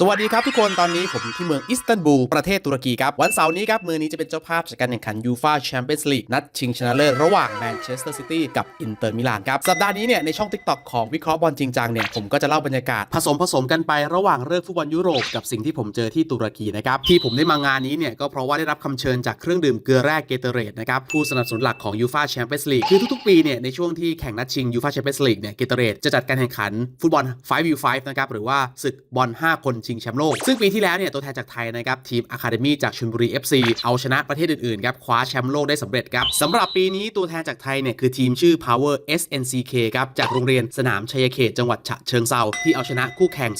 สวัสดีครับทุกคนตอนนี้ผมอยู่ที่เมืองอิสตันบูลประเทศตุรกีครับ วันเสาร์นี้ครับ เมืองนี้จะเป็นเจ้าภาพจัดการแข่งขันยูฟาแชมเปี้ยนส์ลีกนัดชิงชนะเลิศระหว่างแมนเชสเตอร์ซิตี้กับอินเตอร์มิลานครับ สัปดาห์นี้เนี่ยในช่อง t ิ k t o k ของวิเคราะห์บอลจริงจังเนี่ย ผมก็จะเล่าบรรยากาศ ผสมผสมกันไประหว่างเรื่องฟุตบอลยุโรปกับสิ่งที่ผมเจอที่ตุรกีนะครับที่ผมได้มางานนี้เนี่ยก็เพราะว่าได้รับคำเชิญจากเครื่องดื่มเกลือแร่เกเตเรตนะครับผู้สนับสนุนหลักของยูฟาแชมเปี้ยนส์ลีกคือทุกๆปีเนี่ยในช่วงที่แข่งนัดชิงยูฟาแชมเปี้ยนส์ลีกเนี่ยเกเตเรตจะจัดการแข่งขันฟุตบอล 5v5 นะครับหรือว่าศึกบอล5คนชิงแชมป์โลก ซึ่งปีที่แล้วเนี่ยตัวแทนจากไทยนะครับทีมอะคาเดมี่จากชลบุรี FC เอาชนะประเทศอื่นๆครับคว้าแชมป์โลกได้สำเร็จครับสำหรับปีนี้ตัวแทนจากไทยเนี่ยคือทีมชื่อ Power SNCK ครับจากโรงเรียนสนามชัยเขตจังหวัดฉะเชิงเซาที่เอาชนะคู่แข่ง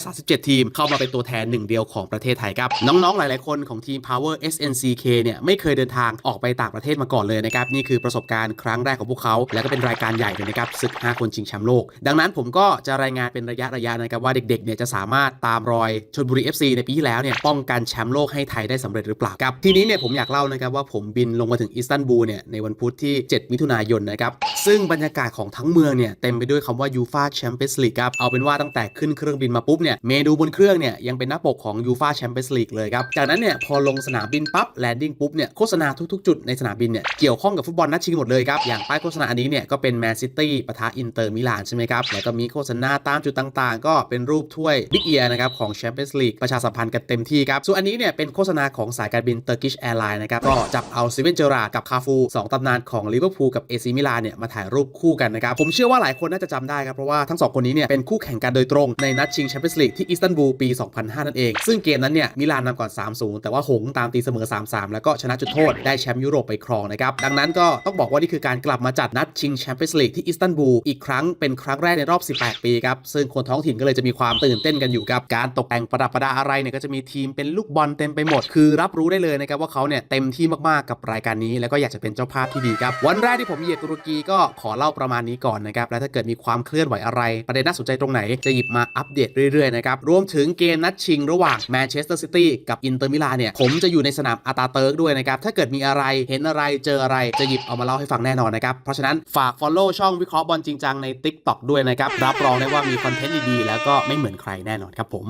237 ทีม เข้ามาเป็นตัวแทนหนึ่งเดียวของประเทศไทยครับน้องๆหลายๆคนของทีม Power SNCK เนี่ยไม่เคยเดินทางออกไปต่างประเทศมาก่อนเลยนะครับนี่คือประสบการณ์ครั้งแรกของพวกเขา และก็เป็นรายการใหญ่เลยนะครับศึก 5 คนชิงแชมป์โลก ดังนั้นผมก็จะรายงานเป็นระยะระยะนะครับว่าเด็กๆเนี่ยจะสามารถตามรอยชลบุรี FC ในปีที่แล้วเนี่ยป้องกันแชมป์โลกให้ไทยได้สำเร็จหรือเปล่าครับทีนี้เนี่ยผมอยากเล่านะครับว่าผมบินลงมาถึงอิสตันบูลเนี่ยในวันพุธที่ 7 มิถุนายนนะครับซึ่งบรรยากาศของทั้งเมืองเนี่ยเต็มไปด้วยคำว่ายูฟาแชมเปี้ยนส์ลีกครับเอาเป็นว่าตั้งแต่ขึ้นเครื่องบินมาปุ๊บเนี่ยเมนูบนเครื่องเนี่ยยังเป็นหน้าปกของยูฟาแชมเปี้ยนส์ลีกเลยครับจากนั้นเนี่ยพอลงสนามบินปั๊บแลนดิ้งปุ๊บเนี่ยโฆษณาทุกๆ จุดในสนามบินเนี่ยเกี่ยวข้องกับฟุตบอลนัดชิงหมดเลยครับอย่างป้ายโฆษณาอันนี้เนี่ยก็เป็นแมนซิตี้ปะทะอินเตอร์มิลานใช่ไหมครับแล้วก็มีโฆษณาตามจุดต่างๆ ก็เป็นรูปถ้วยบิ๊กเอียนะครับของแชมเปี้ยนส์ลีกประชาสัมพันธ์กันเต็มที่ครับส่วนอันนี้เนี่ยเป็นโฆษณาของสายการบิน Turkish Airlines นะครับก็จับเอาซิเวนเจอรากับคาฟูสองตำนานของลิเวอร์พูลกับเอซีมิลานเนี่ยมาถ่ายรูปคู่กันนะครับผมเชื่อว่าหลายคนน่าจะจำได้ครับเพราะว่าทั้งสองคนนี้เนี่ยเป็นคู่แข่งกันโดยตรงในนัดชิงแชมเปี้ยนส์ลีกที่อิสตันบูลปี 2005 นั่นเอง ซึ่งเกมนั้นเนี่ยมิลานนำก่อน 3-0 แต่ว่าหงตามตีเสมอ 3-3 แล้วก็ชนะจุดโทษได้แชมป์ยุโรปไปครองนะครับดังนั้นก็ต้องบอกว่านี่คือการกลับมาจัดนัดชิงแชมเปี้ยนส์ลีกที่อิสตันบูลอีกครั้งเป็นครั้งแรกในรอบ 18 ปีครับซึ่งคนท้องถิ่นก็เลยจะมีความตื่นเต้นกันอยู่กับการตกแต่งประดับประดาอะไรเนี่ยก็จะมีทีมเป็นลูกบอลเต็มไปหมด คือรับรู้ได้เลยนะครับว่าเขาเนี่ยเต็มที่มากๆกับรายการนี้ แล้วก็อยากจะเป็นเจ้าภาพที่ดีครับ วันแรกที่ผมเหยียบตุรกีก็ขอเล่าประมาณนี้ก่อนนะครับ และถ้าเกิดมีความเคลื่อนไหวอะไร ประเด็นน่าสนใจตรงไหนจะหยิบมาอัปเดตเรื่อยๆนะครับ รวมถึงเกมนัดชิงระหว่างแมนเชสเตอร์ซิตี้กับอินเตอร์มิลานเนี่ย ผมจะอยู่ในสนามอาตาเติร์กด้วยนะครับ ถ้าเกิดมีอะไร เห็นอะไร เจออะไร จะหยิบเอามาเล่าให้ฟังแน่นอนนะครับ เพราะฉะนั้นฝาก follow ช่องวิเคราะห์บอลจริงจังใน TikTok ด้วยนะครับ รับรองได้ว่ามีคอนเทนต์ดีๆ แล้วก็ไม่เหมือนใครแน่นอนครับผม